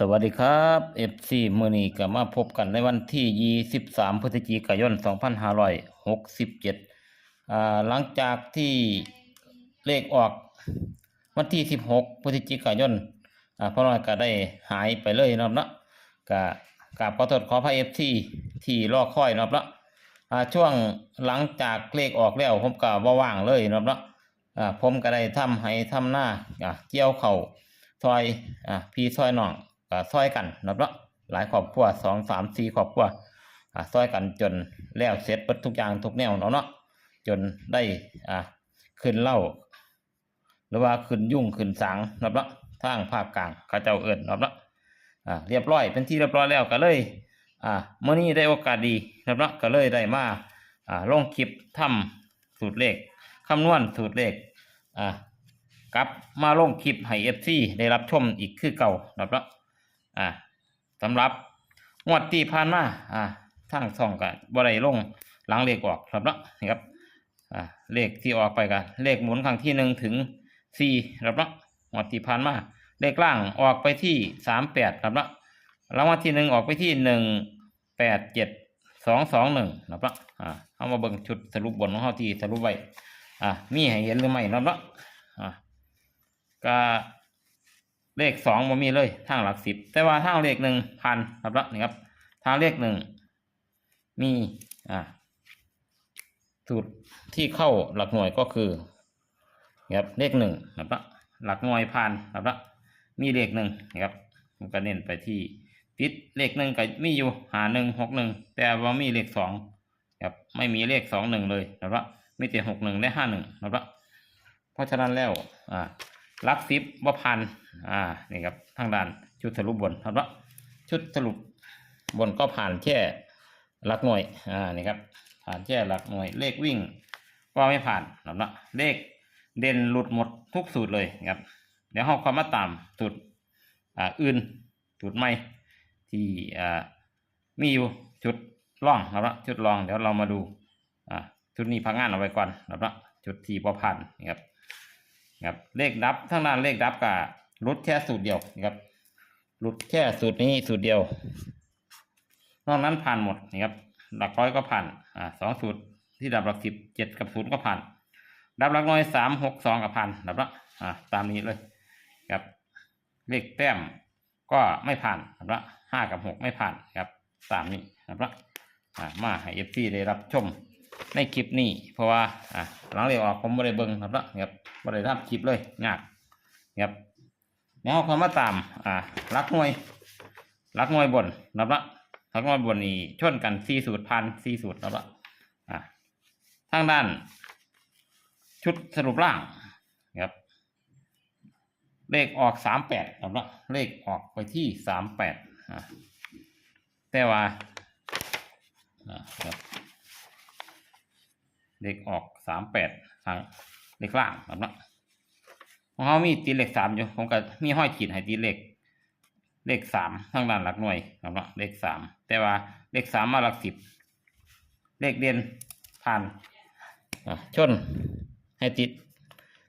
สวัสดีครับ FC มือนี้ก็มาพบกันในวันที่ 23 พฤศจิกายน 2567อ่าหลังจากที่เลขออกวันที่ 16 พฤศจิกายนอ่าพ่อน้อยก็ได้หายไปเลยนะครับเนาะก็กราบขอโทษขออภัย FC ที่รอคอยนะครับเนาะอ่าช่วงหลังจากเลขออกแล้วผมก็บ่ว่างเลยนะครับเนาะอ่าผมก็ได้ทำให้ทำหน้าเกี่ยวเข้าวซอยอ่าพี่ซอยน้อง ซอยกันนะเนาะหลายครอบครัวสองสามสี่ครอบครัวซอยกันจนแล้วเสร็จเบิดทุกอย่างทุกแนวเนาะเนาะจนได้อ่าขึ้นเล่าหรือว่าขึ้นยุ่งขึ้นสังนะเนาะทางภาคกลางเขาเจ้าเอิญนะเนาะอ่าเรียบร้อยเป็นที่เรียบร้อยแล้วก็เลย อ่าเมื่อนี้ได้โอกาสดีนะเนาะก็เลยได้มาอ่าลงคลิปทำสูตรเลขคำนวณสูตรเลขอ่ากลับมาลงคลิปให้เอฟซีได้รับชมอีกคือเก่านะเนาะ อ่าสำหรับงวดที่ผ่านมาอ่าทางช่องกันบ่ได้ลงหลังเลขออกครับเนาะนี่ครับอ่าเลขที่ออกไปกันเลขหมุนครั้งที่หนึ่งถึงสี่ครับเนาะงวดที่ผ่านมาเลขล่างออกไปที่สามแปดครับเนาะรางวัลที่หนึ่งออกไปที่หนึ่งแปดเจ็ดสองสองหนึ่งครับนะอ่าเอามาเบิ่งชุดสรุปบนของเขาที่สรุปไว้อ่ามีให้เห็นหรือไม่ครับเนาะอ่าก็ เลขสองมันมีเลยทางหลักสิบ แต่ว่าทางเลขหนึ่งพันครับละนี่ครับ ทางเลขหนึ่งมีอ่าสูตรที่เข้าหลักหน่วยก็คือนะครับเลขหนึ่งครับละหลักหน่วยพันครับละมีเลขหนึ่งนะครับมันก็เน้นไปที่ติดเลขหนึ่งก็มีอยู่หาหนึ่งหกหนึ่งแต่ว่ามีเลขสองครับไม่มีเลขสองหนึ่งเลยครับละมีแต่หกหนึ่งและห้าหนึ่งครับละเพราะฉะนั้นแล้วอ่า ลักซิบว่าพันอ่านี่ครับทางด้านชุดสรุปบนครับว่าชุดสรุปบนก็ผ่านแค่หลักหน่วยอ่านี่ครับผ่านแค่หลักหน่วยเลขวิ่ง ก็ไม่ผ่านครับเนาเลขเด่นหลุดหมดทุกสูตรเลยครับเดี๋ยวเราเข้ามาตามสูตรอ่าอื่นสูตรใหม่ที่อ่ามีอยู่ชุดล่องครับเนาชุดลองเดี๋ยวเรามาดูอ่าชุดนี้พักงานเอาไว้ก่อนครับเนาชุดที่พอผ่านนี่ครับ ครับเลขดับทั้งนั้นเลขดับกับรุดแค่สูตรเดียวนะครับรุดแค่สูตรนี้สูตรเดียว นอกนั้นผ่านหมดนะครับหลักร้อยก็ผ่านอ่าสองสูตรที่ดับหลักสิบเจ็ดกับศูนย์ก็ผ่าน ดับหลักน้อยสามหกสองกับผ่านดับละอ่าตามนี้เลยครับเลขแต้มก็ไม่ผ่านดับละห้ากับหกไม่ผ่านครับตามนี้ดับละอ่ามาให้เอฟซีได้รับชม ในคลิปนี้เพราะว่าอะหลังเรียกออกผมไม่ได้เบิ่งครับละครับไม่ได้ทำคลิปเลยยากครับแล้วเรามาตามอ่ารักหน่วยรักหน่วยบนครับละรักหน่วยบนนี่ชนกันสี่สูตรพันสี่สูตรครับละอะทางด้าน ชุดสรุปล่างครับเลขออกสามแปดครับละเลขออกไปที่สามแปดอะแต่ว่าอ่าครับ เลขออกสามแปดทางเลขล่างครับเนาะของเขามีตีเลขสามอยู่ผมก็มีห้อยขีดให้ตีเลขเลขสามทางด้านหลักหน่วยครับเนาะเลขสามแต่ว่าเลขสามมาหลักสิบเลขเด่นผ่านชนให้ติด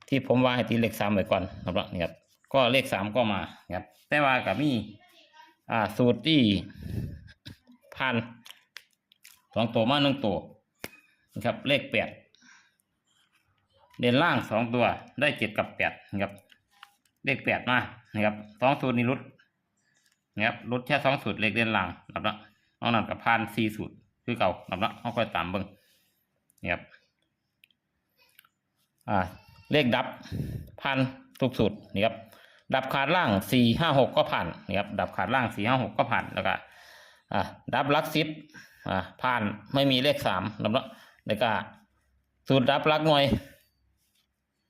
ที่ผมว่าให้ตีเลขสามไว้ก่อนครับเนาะนี่ครับก็เลขสามก็มาครับ แต่ว่ากับมีอ่าสูตรที่ผ่านสองตัวมาหนึ่งตัว นะครับ เลขแปดเด่นล่างสองตัวได้เจ็ดกับแปดนะครับ เลขแปดมานะครับสองสูตรนี้รุดนะครับรุดแค่สองสูตรเลขเด่นล่างนับละนอกนั้นกับพานสี่สูตรคือเก่านับละเอาค่อยตามเบิ้งนะครับอ่าเลขดับพันทุกสูตรนี่ครับดับขาดล่างสี่ห้าหกก็ผ่านนี่ครับดับขาดล่างสี่ห้าหกก็ผ่านแล้วก็ดับลักซิปผ่านไม่มีเลขสามนับละ แล้วก็สูตรดับลักหน่วย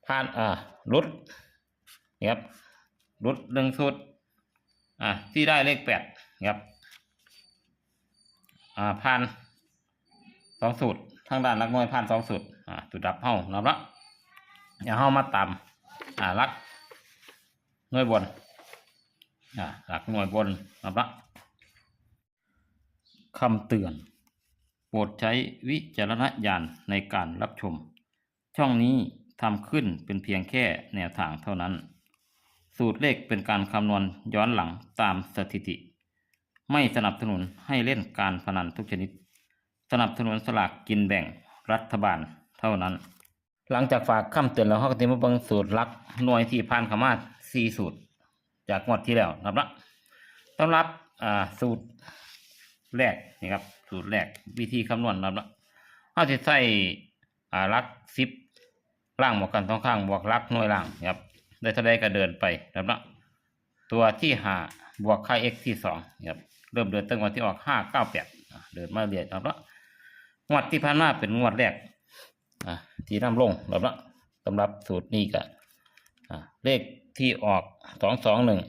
ผ่านอ่ารุดนี่ครับรุดหนึ่งสูตรอ่าที่ได้เลขแปดนี่ครับอ่าผ่านสองสูตรทางด้านลักหน่วยผ่านสองสูตรอ่าสูตรดับเฮ้านับละอย่าเฮ้ามาตามอ่าลักหน่วยบนอ่าลักหน่วยบนนับละคำเตือน โปรดใช้วิจารณญาณในการรับชม ช่องนี้ทำขึ้นเป็นเพียงแค่แนวทางเท่านั้น สูตรเลขเป็นการคำนวณย้อนหลังตามสถิติ ไม่สนับสนุนให้เล่นการพนันทุกชนิด สนับสนุนสลากกินแบ่งรัฐบาลเท่านั้น หลังจากฝากคำเตือนแล้วเขาก็จะมาบิ่งสูตรลักหน่วยที่ผ่านเข้ามาสี่สูตร จากงวดที่แล้วนะครับต้อนรับสูตรแรกนี่ครับ สูตรแรกวิธีคำนวณนะครับเขาจะใส่อ่าลักสิบล่างบวกกันสองข้างบวกลักหน่วยล่างครับได้เท่าใดก็เดินไปนะครับละตัวที่หาบวกค่า x ที่สองครับเริ่มเดินตั้งวันที่ออกห้าเก้าแปดเดินมาเรียนนะครับละงวดที่ผ่านมาเป็นงวดแรกอะที่นำลงแบบละสำหรับสูตรนี้ก็อะเลขที่ออกสองสองหนึ่ง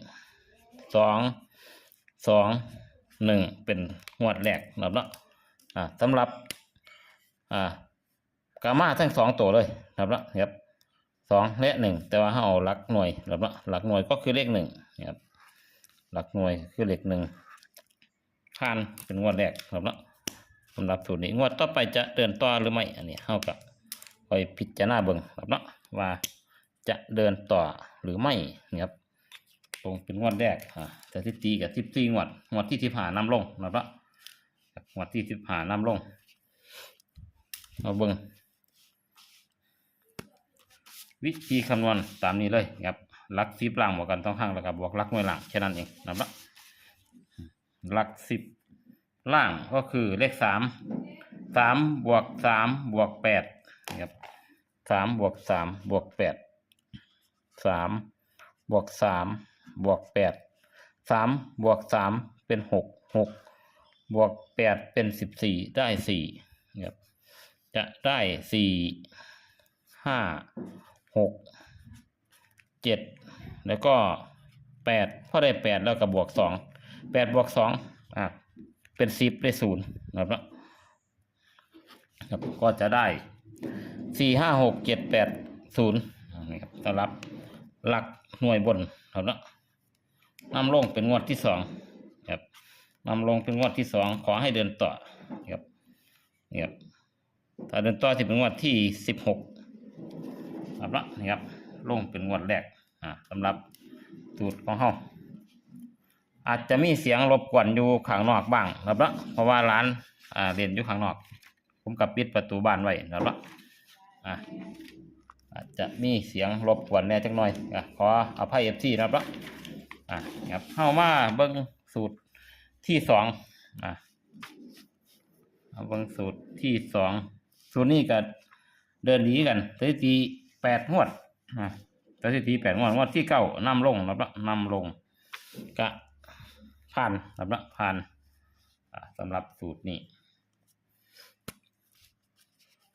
สองสอง หนึ่งเป็นงวดแรกแบบละอะสำหรับอ่ากามาทั้งสองตัวเลยแบบละครับสองและหนึ่งแต่ว่าเราเอาหลักหน่วยแบบละหลักหน่วยก็คือเลขหนึ่งนะครับหลักหน่วยคือเลขหนึ่งผ่านเป็นงวดแรกแบบละสำหรับสูตรนี้งวดต่อไปจะเดินต่อหรือไม่อันนี้เท่ากับคอยพิจารณาเบิ่งครับเนาะว่าจะเดินต่อหรือไม่นะครับ ตรงเป็นงวดแรกอ่าสถิติกับสิบสี่งวดงวดที่สิบหานำลงนะครับงวดที่สิบหานำลงเอาเบิ่งวิธีคำนวณตามนี้เลยครับหลักสิบล่างบวกกันต้องข้างแล้วก็บวกหลักหน่วยล่างแค่นั้นเองนะครับหลักสิบล่างก็คือเลขสามสามบวกสามบวกแปดครับสามบวกสามบวกแปดสามบวกสาม บวกแปดสามบวกสามเป็นหกหกบวกแปดเป็นสิบสี่ได้สี่นะครับจะได้สี่ห้าหกเจ็ดแล้วก็แปดพอได้แปดแล้วก็บวกสองแปดบวกสองอะเป็นสิบได้ศูนย์นะครับครับก็จะได้สี่ห้าหกเจ็ดแปดศูนย์นี่ครับสำหรับหลักหน่วยบนครับเนาะ นำลงเป็นงวดที่สองครับนำลงเป็นงวดที่สองขอให้เดินต่อครับครับถ้าเดินต่อที่เป็นงวดที่สิบหกครับเนาะนี่ครับลงเป็นงวดแรกอ่าสำหรับสูตรของเฮาอาจจะมีเสียงรบกวนอยู่ข้างนอกบ้างครับเนาะเพราะว่าร้านอ่าเรียนอยู่ข้างนอก ผมกับปิดประตูบ้านไว้นะครับเนาะอะอาจจะมีเสียงรบกวนแน่จักหน่อยอะขออภัยเอฟซีนะครับเนาะ อะครับเข้ามาเบิ้งสูตรที่สองอะเบิ้งสูตรที่สองสูตรนี้ก็เดินดีกันสถิติแปดงวดอะสถิติแปดงวดงวดที่เก้านำลงนะครับเนาะนำลงก็ผ่านนะครับเนาะผ่านอะสำหรับสูตรนี้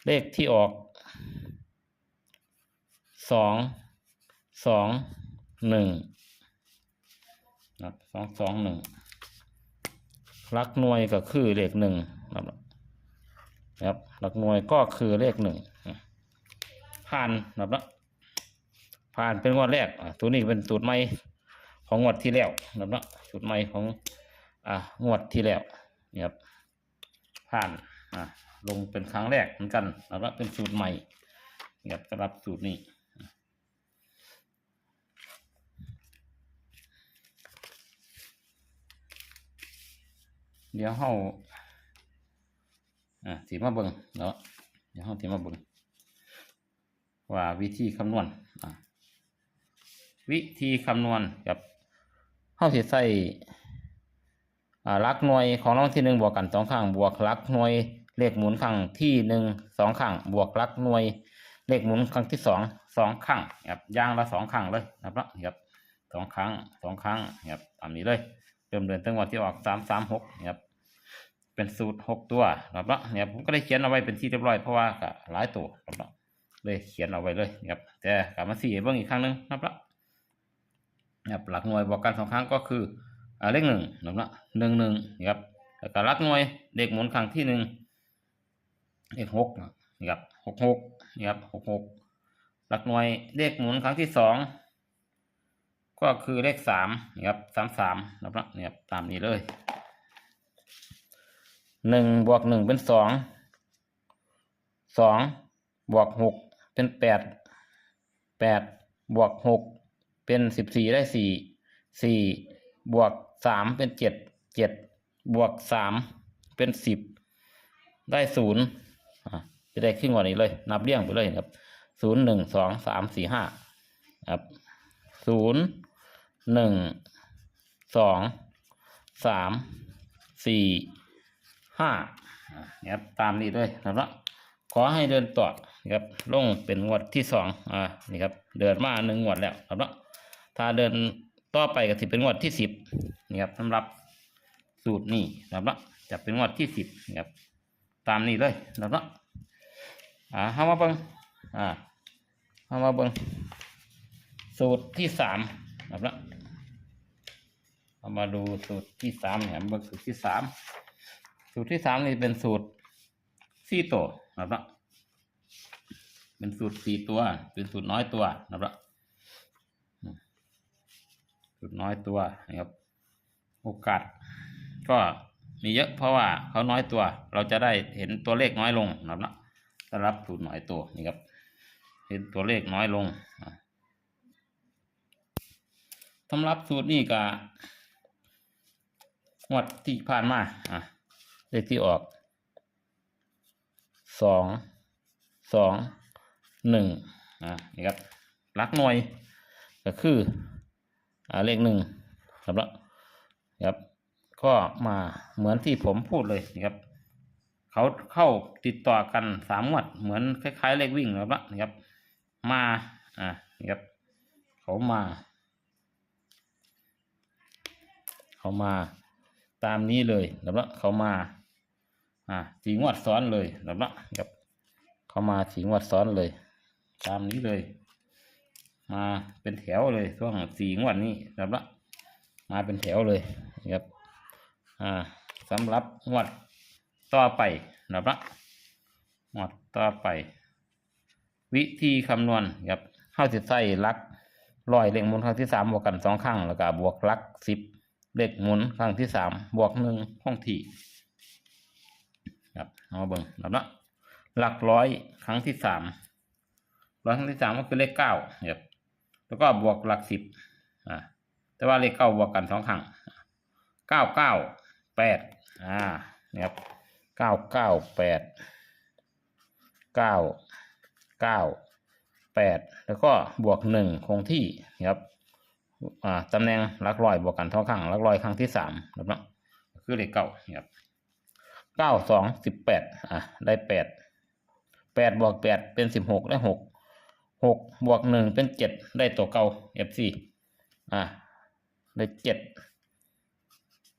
เลขที่ออกสองสองหนึ่ง นะสองสองหนึ่งหลักหน่วยก็คือเลขหนึ่งนะครับรับหลักหน่วยก็คือเลขหนึ่งผ่านนะครับนะผ่านเป็นงวดแรกอะตัวนี้เป็นสูตรใหม่ของงวดที่แล้วนะครับนะสูตรใหม่ของอ่างวดที่แล้วนี่ครับผ่านอะลงเป็นครั้งแรกเหมือนกันแล้วเป็นสูตรใหม่นะครับสำหรับสูตรนี้ เดี๋ยวเฮาอ่าสีมาเบิงเนาะเดี๋ยวเฮาสีมาเบิงว่าวิธีคำนวณอ่าวิธีคำนวณกับเฮาสิใส่อ่าลักหน่วยของรางวัลที่หนึ่งบวกกันสองข้างบวกลักหน่วยเลขหมุนครั้งที่หนึ่งสองครั้งบวกลักหน่วยเลขหมุนครั้งที่สองสองครั้งครับย่างละสองครั้งเลยนะครับครับสองครั้งสองครั้งครับตามนี้เลยเริ่มเดินตั้งวันที่ออกสามสามหกครับ เป็นสูตรหกตัวนะครับเนาะเนี่ยผมก็ได้เขียนเอาไว้เป็นที่เรียบร้อยเพราะว่าก็หลายตัวนะครับเนาะเลยเขียนเอาไว้เลยครับแต่กลับมาสี่เบื้องอีกครั้งหนึ่งนะครับเนาะครับหลักหน่วยบอกกันสองครั้งก็คืออเลขหนึ่งนะครับเนาะหนึ่งหนึ่งครับแล้วก็หลักหน่วยเลขหมุนครั้งที่หนึ่งเลขหกนะครับหกหกนะครับหกหกหลักหน่วยเลขหมุนครั้งที่สองก็คือเลขสามนะครับสามสามนะครับเนี่ยตามนี้เลย หนึ่งบวกหนึ่งเป็นสองสองบวกหกเป็นแปดแปดบวกหกเป็นสิบสี่ได้สี่สี่บวกสามเป็นเจ็ดเจ็ดบวกสามเป็นสิบได้ศูนย์จะได้ขึ้นกว่านี้เลย นับเรียงไปเลยครับศูนย์หนึ่งสองสามสี่ห้าครับศูนย์หนึ่งสองสามสี่ ห้าอะนะครับตามนี้เลยนะครับขอให้เดินต่อนะครับลงเป็นงวดที่สองอ่านี่ครับเดินมาหนึ่งงวดแล้วครับถ้าเดินต่อไปก็สิเป็นงวดที่สิบนี่ครับสำหรับสูตรนี้ครับจะเป็นงวดที่สิบนี่ครับตามนี้เลยครับอ่าเข้ามาเบิ่งอ่าเข้ามาเบิ่งสูตรที่สามครับเนาะเอามาดูสูตรที่สามเนี่ยเบิ่งสูตรที่สาม สูตรที่สามนี่เป็นสูตรสี่ตัวนะครับเป็นสูตรสี่ตัว เป็นสูตรน้อยตัวนะครับสูตรน้อยตัวนะครับ โอกาส ก็มีเยอะเพราะว่าเขาน้อยตัว เราจะได้เห็นตัวเลขน้อยลงนะครับนะสำหรับสูตรน้อยตัวนี่ครับ เห็นตัวเลขน้อยลงสำหรับสูตรนี้ก็งวดที่ผ่านมาอะ เลขที่ออกสองสองหนึ่งอ่านี่ครับลักหน่วยก็คืออ่าเลขหนึ่งครับแล้วครับก็มาเหมือนที่ผมพูดเลยนะครับเขาเข้าติดต่อกันสามงวดเหมือนคล้ายๆเลขวิ่งนะครับละนะครับ มาอ่านี่ครับเขามาเขามาตามนี้เลยนะครับละเขามา อ่าสีงวดซ้อนเลยแบบนั้นครับ เขามาสีงวดซ้อนเลย ตามนี้เลย มาเป็นแถวเลยช่วงสีงวดนี้แบบนั้นมาเป็นแถวเลยนะครับ อ่าสำหรับงวดต่อไปแบบนั้นงวดต่อไป วิธีคำนวณครับเข้าสิใส่ลักร้อยเลขหมุนครั้งที่สามบวกกันสองครั้งแล้วก็บวกลักสิบเลขหมุนครั้งที่สามบวกหนึ่งห้องที่ เอาเบิ่งครับเนาะหลักร้อยครั้งที่สามร้อยครั้งที่สามก็คือเลขเก้าครับแล้วก็บวกหลักสิบอ่าแต่ว่าเลขเก้าบวกกันสองครั้งเก้าเก้าแปดอ่านี่ครับเก้าเก้าแปดเก้าเก้าแปดแล้วก็บวกหนึ่งคงที่นะครับอ่าตำแหน่งหลักร้อยบวกกันสองครั้งหลักร้อยครั้งที่สามครับเนาะคือเลขเก้าครับ เก้าสองสิบแปดอะได้แปดแปดบวกแปดเป็นสิบหกได้หกหกบวกหนึ่งเป็นเจ็ดได้ตัวเก่า FC อะได้เจ็ด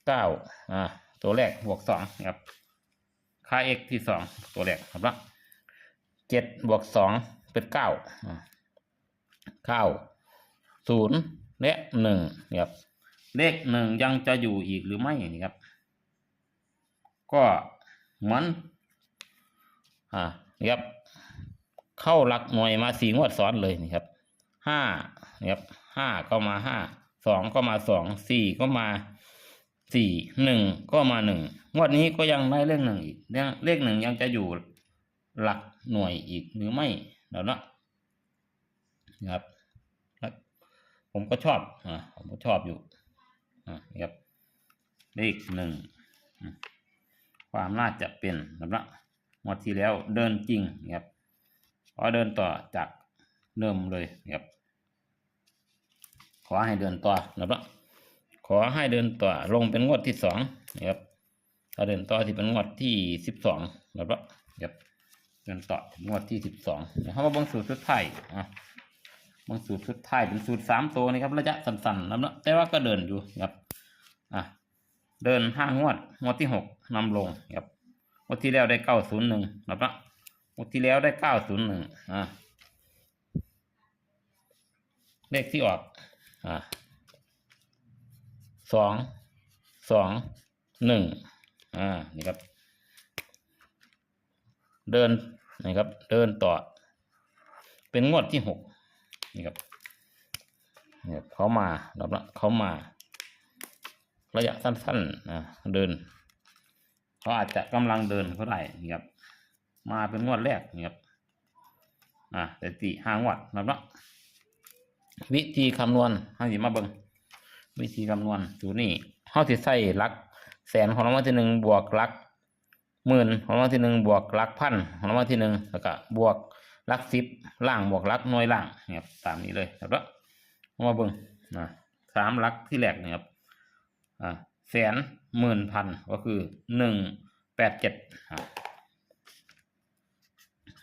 เก้าอะตัวแรกบวกสองครับค่า x ที่สองตัวแรกครับละเจ็ดบวกสองเป็นเก้าเก้าศูนย์และหนึ่งครับเลขหนึ่งยังจะอยู่อีกหรือไม่นี่ครับ ก็เหมือนอ่านี่ครับ เข้าหลักหน่วยมาสี่งวดซ้อนเลยนี่ครับห้านี่ครับห้าก็มาห้าสองก็มาสองสี่ก็มาสี่หนึ่งก็มาหนึ่งงวดนี้ก็ยังได้เลขหนึ่งอีกเลขหนึ่งยังจะอยู่หลักหน่วยอีกหรือไม่เดี๋ยวนะนะครับ ผมก็ชอบอ่าผมก็ชอบอยู่อ่านี่ครับเลขหนึ่ง ความน่าจะเป็นนะครับงวดที่แล้วเดินจริงครับขอเดินต่อจากเดิมเลยครับขอให้เดินต่อนะครับขอให้เดินต่อลงเป็นงวดที่สองนะครับถ้าเดินต่อที่เป็นงวดที่สิบสองนะครับครับเดินต่อถึงงวดที่สิบสองเดี๋ยวเรามาบังสูตรสุดท้ายอะบังสูตรสุดท้ายเป็นสูตรสามตัวนะครับระยะสั้นๆนะครับแต่ว่าก็เดินอยู่ครับอะเดินห้างวดงวดที่หก นำลงครับงวดที่แล้วได้เก้าศูนย์หนึ่งนะครับงวดที่แล้วได้เก้าศูนย์หนึ่งอ่าเลขที่ออกอ่าสองสองหนึ่งอ่านี่ครับ เดินนี่ครับ เดินต่อ เป็นงวดที่หกนี่ครับเนี่ยเขามาแล้วนะเขามา ระยะสั้นๆนะเดิน เขาอาจจะกำลังเดินก็ได้นี่ครับมาเป็นงวดแรกนี่ครับอ่าแต่ตีห้างวดนะครับวิธีคำนวณเฮาสิมาเบิงวิธีคำนวณสูตรนี้เฮาสิใส่ลักแสนของรางวัลที่หนึ่งบวกลักหมื่นของรางวัลที่หนึ่งบวกลักพันของรางวัลที่หนึ่งแล้วก็บวกลักสิบล่างบวกลักหน่วยล่างนี่ยครับตามนี้เลยครับแล้วมาเบิงนะสามลักที่แรกนี่ยครับอ่า แสนหมื่นพันก็คือหนึ่งแปดเจ็ด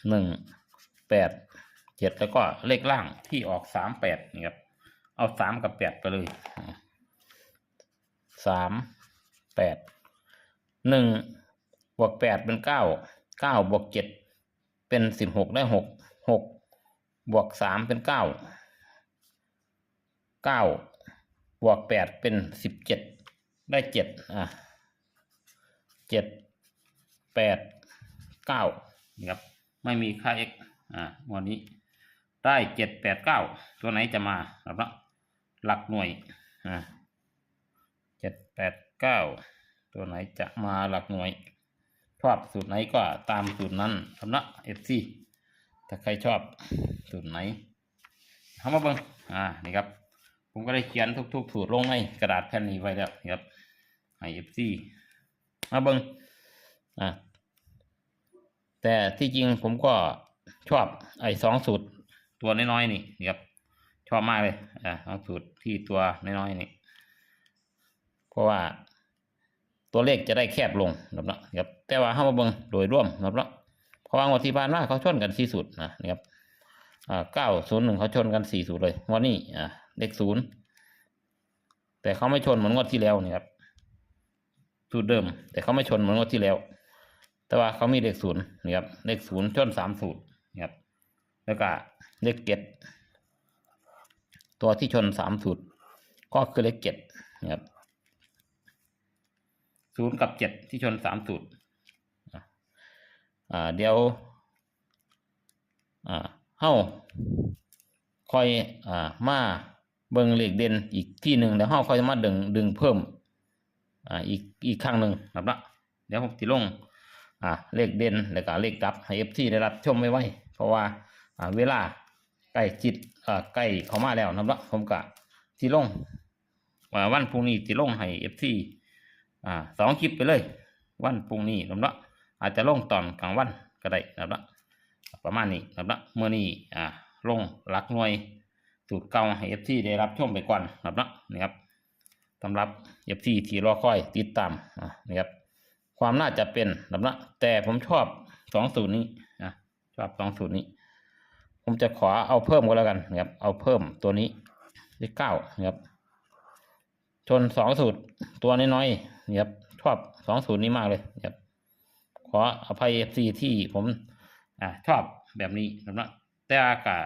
หนึ่งแปดเจ็ดแล้วก็เลขล่างที่ออกสามแปดนี่ครับ เอาสามกับแปดไปเลยสามแปดหนึ่งบวกแปดเป็นเก้าเก้าบวกเจ็ดเป็นสิบหกได้หกหกบวกสามเป็นเก้าเก้าบวกแปดเป็นสิบเจ็ด ได้เจ็ดอะเจ็ดแปดเก้านี่ครับไม่มีค่า x อ่าวันนี้ได้เจ็ดแปดเก้าตัวไหนจะมาครับนะหลักหน่วยอ่าเจ็ดแปดเก้าตัวไหนจะมาหลักหน่วย ชอบสูตรไหนก็ตามสูตรนั้นสำนักเอฟซีถ้าใครชอบสูตรไหนเข้ามาเบิ้งอ่านี่ครับผมก็ได้เขียนทุกๆสูตรลงในกระดาษแผ่นนี้ไว้แล้วครับ ให้เอฟซีมาเบิ้งอ่าแต่ที่จริงผมก็ชอบไอ้สองสูตรตัวน้อยๆนี่นี่ครับชอบมากเลยอ่าสองสูตรที่ตัวน้อยๆนี่เพราะว่าตัวเลขจะได้แคบลงนะครับแต่ว่าเข้ามาเบิงโดยร่วมนะครับเพราะว่างวดที่ผ่านมาเขาชนกันสี่สูตรนะนะครับอ่าเก้าศูนย์หนึ่งเขาชนกันสี่สูตรเลยงวันนี้อ่าเลขศูนย์แต่เขาไม่ชนเหมือนงวดที่แล้วนี่ครับ สูตรเดิม แต่เขาไม่ชนเหมือนงวดที่แล้ว แต่ว่าเขามีเลขศูนย์นี่ครับเลขศูนย์ชนสามสูตรนี่ครับแล้วก็เลขเจ็ดตัวที่ชนสามสูตร ก็คือเลขเจ็ดนะครับศูนย์กับเจ็ดที่ชนสามสูตรอะอ่าเดี๋ยวอ่าเฮ้าคอยอ่ามาเบิ่งเลขเด่นอีกที่หนึ่งแล้วเฮ้าคอยมาดึงดึงเพิ่ม อ่าอีกอีกครั้งหนึ่งนะครับละเดี๋ยวผมจะลงอ่าเลขเด่นแล้วก็เลขดับให้เอฟซีได้รับชมไว้ไว้เพราะว่าอ่าเวลาใกล้จิตอ่าใกล้เข้ามาแล้วนะครับละผมกะที่ลงอ่าวันพรุ่งนี้ที่ลงให้เอฟซีอ่าสองคลิปไปเลย วันพรุ่งนี้นะเนาะอาจจะลงตอนกลางวันก็ได้นะเนาะประมาณนี้นะเนาะเมื่อนี้อ่าลงหลักหน่วยสูตรเก่าให้เอฟซีได้รับชมไปก่อนนะเนาะนี่ครับสำหรับ เอฟซีที่รอคอยติดตามนี่ครับ ความน่าจะเป็นนะเนาะแต่ผมชอบสองสูตรนี้อะชอบสองสูตรนี้ ผมจะขอเอาเพิ่มก็แล้วกันนะครับ เอาเพิ่มตัวนี้เลขเก้านะครับ ชนสองสูตรตัวน้อยๆนี่ครับชอบสองสูตรนี้มากเลยนะครับ ขออภัยเอฟซีที่ผมอ่าชอบแบบนี้นะแต่อากาศ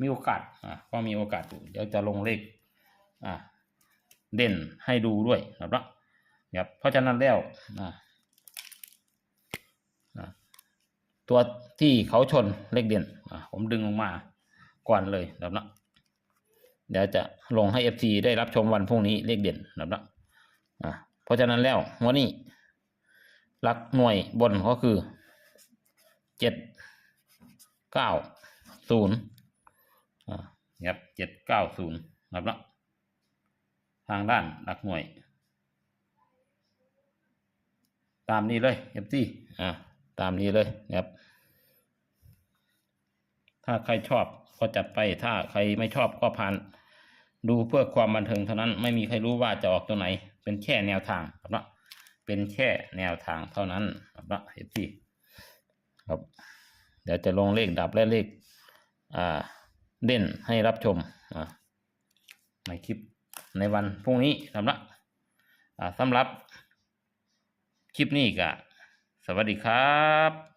มีโอกาสอ่าก็มีโอกาสอยู่เดี๋ยวจะลงเลขอ่า เด่นให้ดูด้วยนะครับครับเพราะฉะนั้นแล้วตัวที่เขาชนเลขเด่นผมดึงลงมาก่อนเลยนะครับเดี๋ยวจะลงให้ FC ได้รับชมวันพรุ่งนี้เลขเด่นนะครับเพราะฉะนั้นแล้ววันนี้หลักหน่วยบนก็คือเจ็ดเก้าศูนย์ครับเจ็ดเก้าศูนย์นะครับ ทางด้านหลักหน่วย ตามนี้เลย FC อ่าตามนี้เลยนะครับ ถ้าใครชอบก็จัดไป ถ้าใครไม่ชอบก็ผ่าน ดูเพื่อความบันเทิงเท่านั้น ไม่มีใครรู้ว่าจะออกตัวไหน เป็นแค่แนวทางครับเนาะ เป็นแค่แนวทางเท่านั้นครับเนาะเอฟซีครับ เดี๋ยวจะลงเลขดับและเลข อ่าเด่นให้รับชมอ่าในคลิป ในวันพรุ่งนี้สำหรับสำหรับคลิปนี้ก็สวัสดีครับ